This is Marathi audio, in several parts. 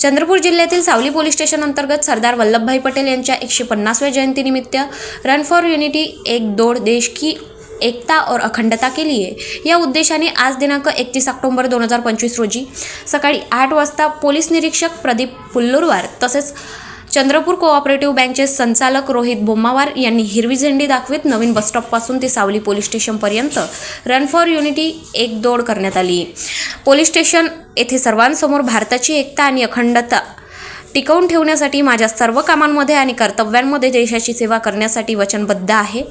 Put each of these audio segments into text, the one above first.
चंद्रपूर जिल्ह्यातील सावली पोलीस स्टेशन अंतर्गत सरदार वल्लभभाई पटेल यांच्या एकशे पन्नासव्या जयंतीनिमित्त रन फॉर युनिटी एक दौड़ देश की एकता और अखंडता के लिए या उद्देशाने आज दिनांक एकतीस ऑक्टोबर दोन हजार पंचवीस रोजी सकाळी आठ वाजता पोलीस निरीक्षक प्रदीप पुल्लुरवार तसेच चंद्रपूर कोऑपरेटिव्ह बँकचे संचालक रोहित बोम्मावार यांनी हिरवी झेंडी दाखवित नवीन बसस्टॉपपासून ते सावली पोलीस स्टेशनपर्यंत रन फॉर युनिटी एक दौड करण्यात आली. पोलीस स्टेशन येथे सर्वांसमोर भारताची एकता आणि अखंडता टिकवून ठेवण्यासाठी माझ्या सर्व कामांमध्ये आणि कर्तव्यांमध्ये देशाची सेवा करण्यासाठी वचनबद्ध आहे.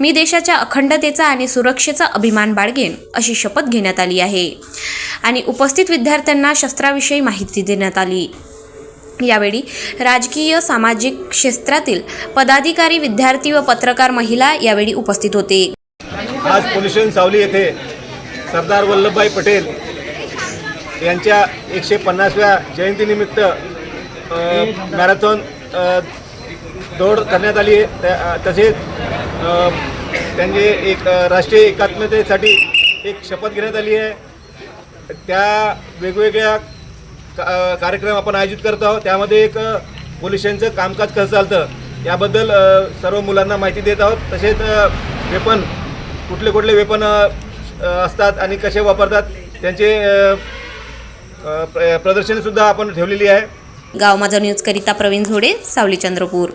मी देशाच्या अखंडतेचा आणि सुरक्षेचा अभिमान बाळगेन अशी शपथ घेण्यात आली आहे. आणि उपस्थित विद्यार्थ्यांना शस्त्राविषयी माहिती देण्यात आली. यावेळी राजकीय सामाजिक क्षेत्रातील पदाधिकारी विद्यार्थी व पत्रकार महिला यावेळी उपस्थित होते. आज पोल्युशन सावली येथे सरदार वल्लभभाई पटेल यांच्या एकशे पन्नासव्या जयंतीनिमित्त मॅरेथॉन दौड करण्यात आली आहे. त्या- तसेच त्यांचे एक राष्ट्रीय एकात्मतेसाठी एक शपथ घेण्यात आली आहे. त्या वेगवेगळ्या कार्यक्रम आपण आयोजित करत आहोत. त्यामध्ये एक पोलिसांचं कामकाज कसं चालतं याबद्दल सर्व मुलांना माहिती देत आहोत. तसेच वेपन कुठले कुठले वेपन असतात आणि कसे वापरतात त्यांचे प्रदर्शनसुद्धा आपण ठेवलेली आहे. गाव माझा न्यूजकरिता प्रवीण झोडे सावली चंद्रपूर.